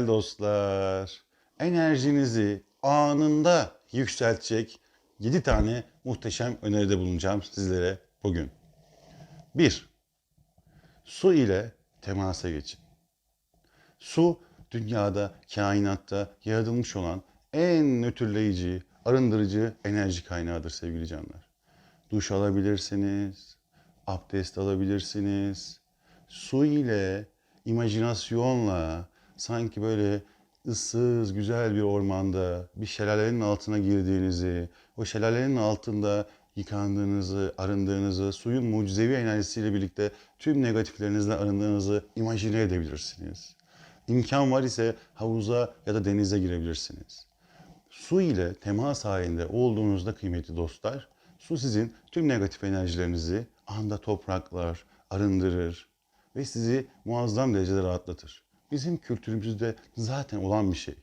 güzel dostlar. Enerjinizi anında yükseltecek 7 tane muhteşem öneride bulunacağım sizlere bugün. 1. Su ile temasa geçin. Su dünyada, kainatta yaratılmış olan en nötrleyici, arındırıcı enerji kaynağıdır sevgili canlar. Duş alabilirsiniz, abdest alabilirsiniz. Su ile, imajinasyonla sanki böyle ıssız, güzel bir ormanda bir şelalenin altına girdiğinizi, o şelalenin altında yıkandığınızı, arındığınızı, suyun mucizevi enerjisiyle birlikte tüm negatiflerinizle arındığınızı imajine edebilirsiniz. İmkan var ise havuza ya da denize girebilirsiniz. Su ile temas halinde olduğunuzda kıymetli dostlar, su sizin tüm negatif enerjilerinizi anda topraklar, arındırır ve sizi muazzam derecede rahatlatır. Bizim kültürümüzde zaten olan bir şey.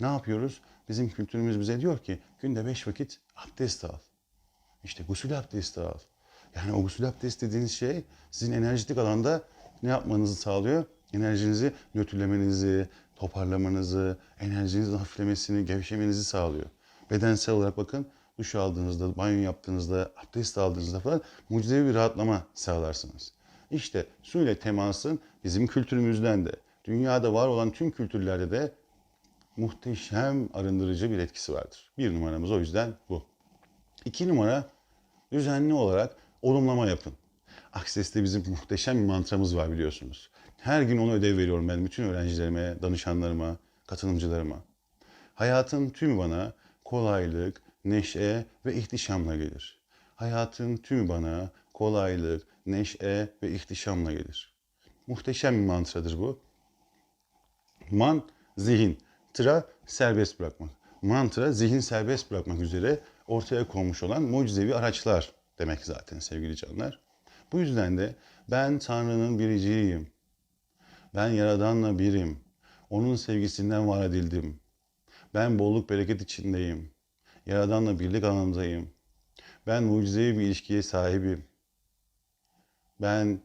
Ne yapıyoruz? Bizim kültürümüz bize diyor ki günde beş vakit abdest al. İşte gusül abdesti al. Yani o gusül abdesti dediğiniz şey sizin enerjitik alanda ne yapmanızı sağlıyor? Enerjinizi nötrlemenizi, toparlamanızı, enerjinizin hafiflemesini, gevşemenizi sağlıyor. Bedensel olarak bakın duş aldığınızda, banyo yaptığınızda, abdest aldığınızda falan mucizevi bir rahatlama sağlarsınız. İşte su ile temasın bizim kültürümüzden de, dünyada var olan tüm kültürlerde de muhteşem arındırıcı bir etkisi vardır. Bir numaramız o yüzden bu. İki numara düzenli olarak olumlama yapın. Akses'te bizim muhteşem bir mantramız var biliyorsunuz. Her gün onu ödev veriyorum ben bütün öğrencilerime, danışanlarıma, katılımcılarıma. Hayatın tümü bana kolaylık, neşe ve ihtişamla gelir. Hayatın tümü bana kolaylık, neşe ve ihtişamla gelir. Muhteşem bir mantradır bu. Man, zihin. Tra, serbest bırakmak. Mantra, zihin serbest bırakmak üzere ortaya konmuş olan mucizevi araçlar demek zaten sevgili canlar. Bu yüzden de ben Tanrı'nın biriciyim. Ben Yaradan'la birim. Onun sevgisinden var edildim. Ben bolluk bereket içindeyim. Yaradan'la birlik alanındayım. Ben mucizevi bir ilişkiye sahibim. Ben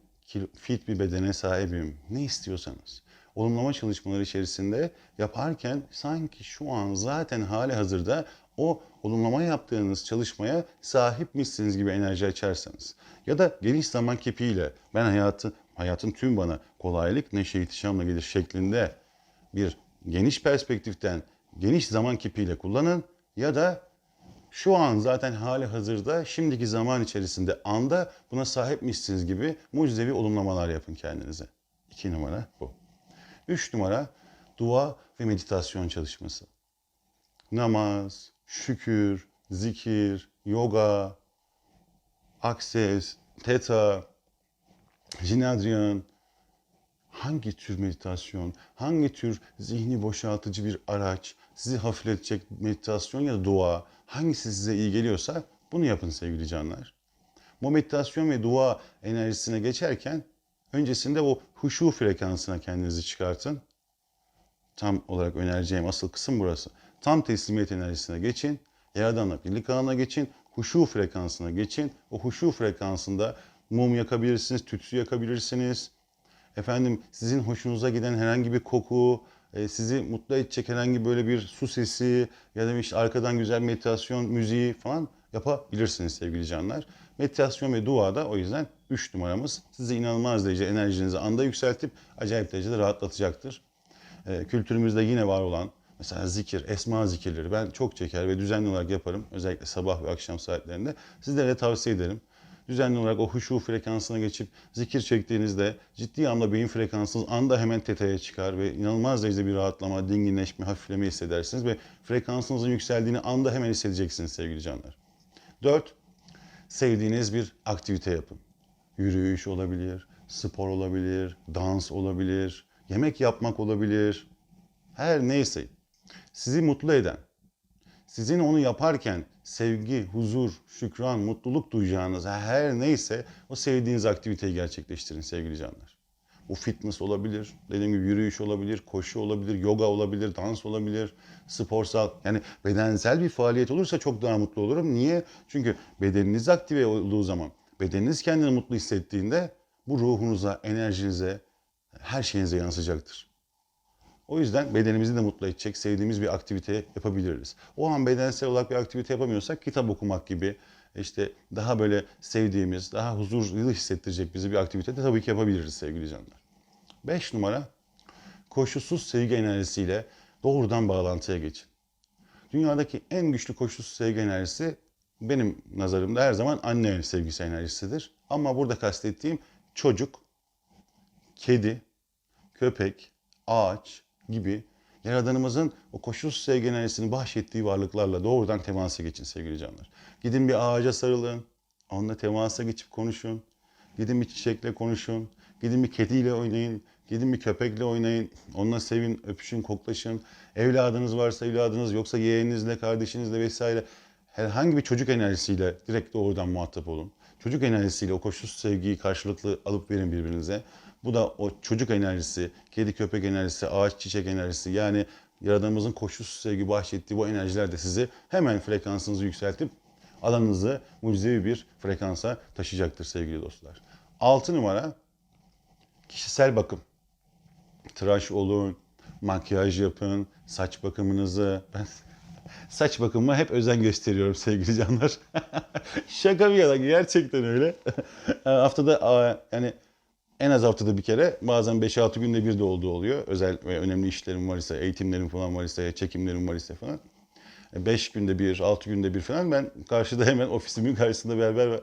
fit bir bedene sahibim. Ne istiyorsanız. Olumlama çalışmaları içerisinde yaparken sanki şu an zaten hali hazırda o olumlama yaptığınız çalışmaya sahipmişsiniz gibi enerji açarsanız. Ya da geniş zaman kipiyle ben hayatı, hayatın tüm bana kolaylık, neşe, ihtişamla gelir şeklinde bir geniş perspektiften geniş zaman kipiyle kullanın ya da şu an zaten hali hazırda şimdiki zaman içerisinde anda buna sahipmişsiniz gibi mucizevi olumlamalar yapın kendinize. İki numara bu. Üç numara dua ve meditasyon çalışması. Namaz, şükür, zikir, yoga, akses, teta, jinadriyan, hangi tür meditasyon, hangi tür zihni boşaltıcı bir araç, sizi hafifletecek meditasyon ya da dua, hangisi size iyi geliyorsa bunu yapın sevgili canlar. Bu meditasyon ve dua enerjisine geçerken öncesinde o huşu frekansına kendinizi çıkartın. Tam olarak önereceğim asıl kısım burası. Tam teslimiyet enerjisine geçin. Yaradan'la birlik alanına geçin. Huşu frekansına geçin. O huşu frekansında mum yakabilirsiniz, tütsü yakabilirsiniz. Efendim sizin hoşunuza giden herhangi bir koku, e, sizi mutlu edecek herhangi böyle bir su sesi ya da işte arkadan güzel meditasyon müziği falan yapabilirsiniz sevgili canlar. Meditasyon ve dua da o yüzden 3 numaramız sizi inanılmaz derece enerjinizi anda yükseltip acayip derecede rahatlatacaktır. E, kültürümüzde yine var olan mesela zikir, esma zikirleri ben çok çeker ve düzenli olarak yaparım. Özellikle sabah ve akşam saatlerinde. Sizlere de tavsiye ederim. Düzenli olarak o huşu frekansına geçip zikir çektiğinizde ciddi anlamda beyin frekansınız anda hemen teta'ya çıkar ve inanılmaz derecede bir rahatlama, dinginleşme, hafifleme hissedersiniz ve frekansınızın yükseldiğini anda hemen hissedeceksiniz sevgili canlar. 4. Sevdiğiniz bir aktivite yapın. Yürüyüş olabilir, spor olabilir, dans olabilir, yemek yapmak olabilir. Her neyse sizi mutlu eden, sizin onu yaparken sevgi, huzur, şükran, mutluluk duyacağınız her neyse o sevdiğiniz aktiviteyi gerçekleştirin sevgili canlar. Bu fitness olabilir, dediğim gibi yürüyüş olabilir, koşu olabilir, yoga olabilir, dans olabilir, sporsal yani bedensel bir faaliyet olursa çok daha mutlu olurum. Niye? Çünkü bedeniniz aktive olduğu zaman, bedeniniz kendini mutlu hissettiğinde bu ruhunuza, enerjinize her şeyinize yansıyacaktır. O yüzden bedenimizi de mutlu edecek, sevdiğimiz bir aktivite yapabiliriz. O an bedensel olarak bir aktivite yapamıyorsak kitap okumak gibi işte daha böyle sevdiğimiz, daha huzurlu hissettirecek bizi bir aktivite de tabii ki yapabiliriz sevgili canlar. 5 numara koşulsuz sevgi enerjisiyle doğrudan bağlantıya geçin. Dünyadaki en güçlü koşulsuz sevgi enerjisi benim nazarımda her zaman anne sevgisi enerjisidir. Ama burada kastettiğim çocuk, kedi, köpek, ağaç gibi Yaradanımızın o koşulsuz sevgi enerjisini bahşettiği varlıklarla doğrudan temasa geçin sevgili canlar. Gidin bir ağaca sarılın, onunla temasa geçip konuşun. Gidin bir çiçekle konuşun. Gidin bir kediyle oynayın. Gidin bir köpekle oynayın. Onunla sevin, öpüşün, koklaşın. Evladınız varsa evladınız yoksa yeğeninizle, kardeşinizle vesaire herhangi bir çocuk enerjisiyle direkt doğrudan muhatap olun. Çocuk enerjisiyle o koşulsuz sevgiyi karşılıklı alıp verin birbirinize. Bu da o çocuk enerjisi, kedi köpek enerjisi, ağaç çiçek enerjisi yani Yaradanımızın koşulsuz sevgi bahşettiği bu enerjiler de sizi hemen frekansınızı yükseltip alanınızı mucizevi bir frekansa taşıyacaktır sevgili dostlar. 6 numara kişisel bakım. Tıraş olun, makyaj yapın, saç bakımınızı. Ben saç bakımıma hep özen gösteriyorum sevgili canlar. Şaka bir yana gerçekten öyle. haftada yani en az haftada bir kere bazen 5-6 günde bir de olduğu oluyor. Özel ve önemli işlerim var ise, eğitimlerim falan var ise, çekimlerim var ise falan. 5 günde bir, 6 günde bir falan ben karşıda hemen ofisimin karşısında berber var.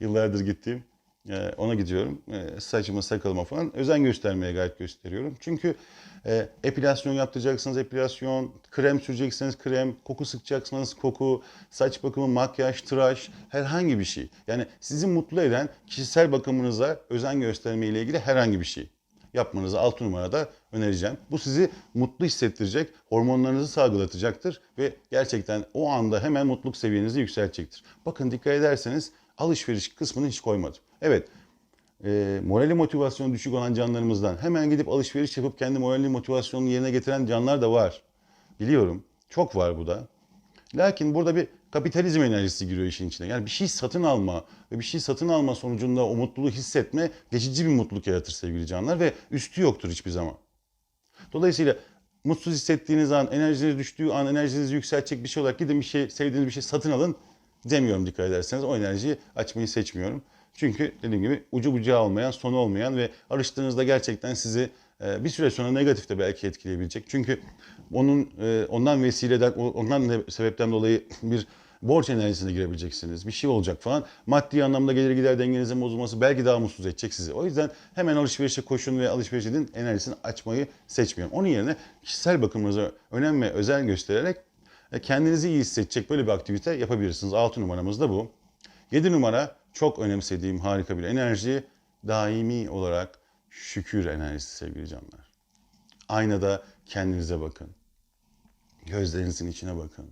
Yıllardır gittiğim. Ee, Ona gidiyorum. Ee, Saçıma, sakalıma falan özen göstermeye gayet gösteriyorum. Çünkü e, epilasyon yaptıracaksınız epilasyon, krem süreceksiniz krem, koku sıkacaksınız koku, saç bakımı, makyaj, tıraş, herhangi bir şey. Yani sizi mutlu eden kişisel bakımınıza özen gösterme ile ilgili herhangi bir şey yapmanızı 6 numarada önereceğim. Bu sizi mutlu hissettirecek, hormonlarınızı salgılatacaktır ve gerçekten o anda hemen mutluluk seviyenizi yükseltecektir. Bakın dikkat ederseniz alışveriş kısmını hiç koymadım. Evet, e, morali motivasyonu düşük olan canlarımızdan hemen gidip alışveriş yapıp kendi morali motivasyonunu yerine getiren canlar da var. Biliyorum. Çok var bu da. Lakin burada bir kapitalizm enerjisi giriyor işin içine. Yani bir şey satın alma ve bir şey satın alma sonucunda o mutluluğu hissetme geçici bir mutluluk yaratır sevgili canlar ve üstü yoktur hiçbir zaman. Dolayısıyla mutsuz hissettiğiniz an, enerjiniz düştüğü an, enerjinizi yükseltecek bir şey olarak gidin bir şey, sevdiğiniz bir şey satın alın demiyorum dikkat ederseniz. O enerjiyi açmayı seçmiyorum. Çünkü dediğim gibi ucu bucağı olmayan, sonu olmayan ve alıştığınızda gerçekten sizi e, bir süre sonra negatif de belki etkileyebilecek. Çünkü onun e, ondan vesileden, ondan sebepten dolayı bir borç enerjisine girebileceksiniz. Bir şey olacak falan. Maddi anlamda gelir gider dengenizin bozulması belki daha mutsuz edecek sizi. O yüzden hemen alışverişe koşun ve alışveriş edin enerjisini açmayı seçmiyorum. Onun yerine kişisel bakımınıza önem ve özen göstererek e, kendinizi iyi hissedecek böyle bir aktivite yapabilirsiniz. 6 numaramız da bu. 7 numara çok önemsediğim harika bir enerji. Daimi olarak şükür enerjisi sevgili canlar. Aynada kendinize bakın. Gözlerinizin içine bakın.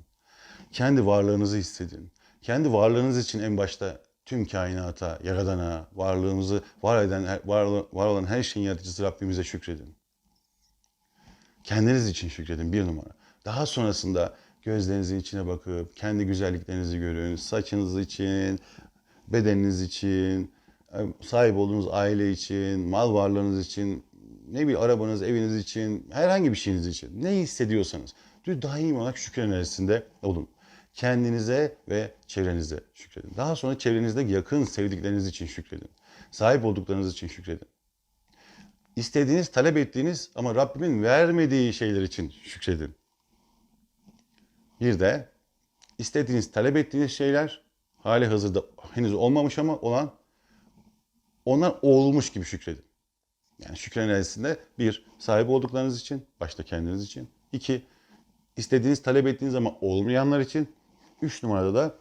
Kendi varlığınızı hissedin. Kendi varlığınız için en başta tüm kainata, yaradana, varlığımızı var eden, var, var olan her şeyin yaratıcısı Rabbimize şükredin. Kendiniz için şükredin bir numara. Daha sonrasında gözlerinizin içine bakıp kendi güzelliklerinizi görün. Saçınız için, bedeniniz için, sahip olduğunuz aile için, mal varlığınız için, ne bileyim arabanız, eviniz için, herhangi bir şeyiniz için. Ne hissediyorsanız. Daim olarak şükür enerjisinde olun. Kendinize ve çevrenize şükredin. Daha sonra çevrenizde yakın sevdikleriniz için şükredin. Sahip olduklarınız için şükredin istediğiniz, talep ettiğiniz ama Rabbimin vermediği şeyler için şükredin. Bir de istediğiniz, talep ettiğiniz şeyler hali hazırda henüz olmamış ama olan onlar olmuş gibi şükredin. Yani enerjisinde bir, sahip olduklarınız için, başta kendiniz için. iki istediğiniz, talep ettiğiniz ama olmayanlar için. Üç numarada da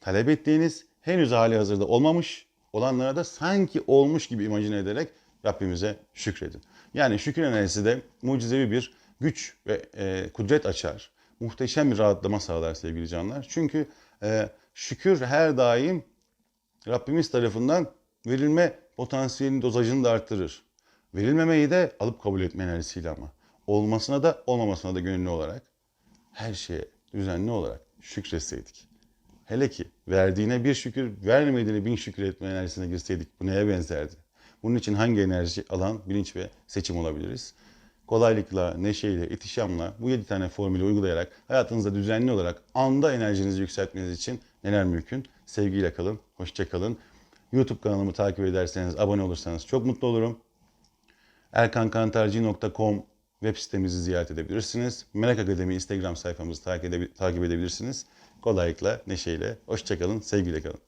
talep ettiğiniz, henüz hali hazırda olmamış olanlara da sanki olmuş gibi imajine ederek Rabbimize şükredin. Yani şükür enerjisi de mucizevi bir güç ve e, kudret açar. Muhteşem bir rahatlama sağlar sevgili canlar. Çünkü e, şükür her daim Rabbimiz tarafından verilme potansiyelinin dozajını da arttırır. Verilmemeyi de alıp kabul etme enerjisiyle ama. Olmasına da olmamasına da gönüllü olarak her şeye düzenli olarak şükretseydik. Hele ki verdiğine bir şükür, vermediğine bin şükür etme enerjisine girseydik bu neye benzerdi? Bunun için hangi enerji, alan, bilinç ve seçim olabiliriz? Kolaylıkla, neşeyle, ihtişamla bu 7 tane formülü uygulayarak hayatınızda düzenli olarak anda enerjinizi yükseltmeniz için neler mümkün? Sevgiyle kalın, hoşça kalın. YouTube kanalımı takip ederseniz, abone olursanız çok mutlu olurum. erkankantarci.com web sitemizi ziyaret edebilirsiniz. Melek Akademi Instagram sayfamızı takip, edebi- takip edebilirsiniz. Kolaylıkla, neşeyle, hoşça kalın, sevgiyle kalın.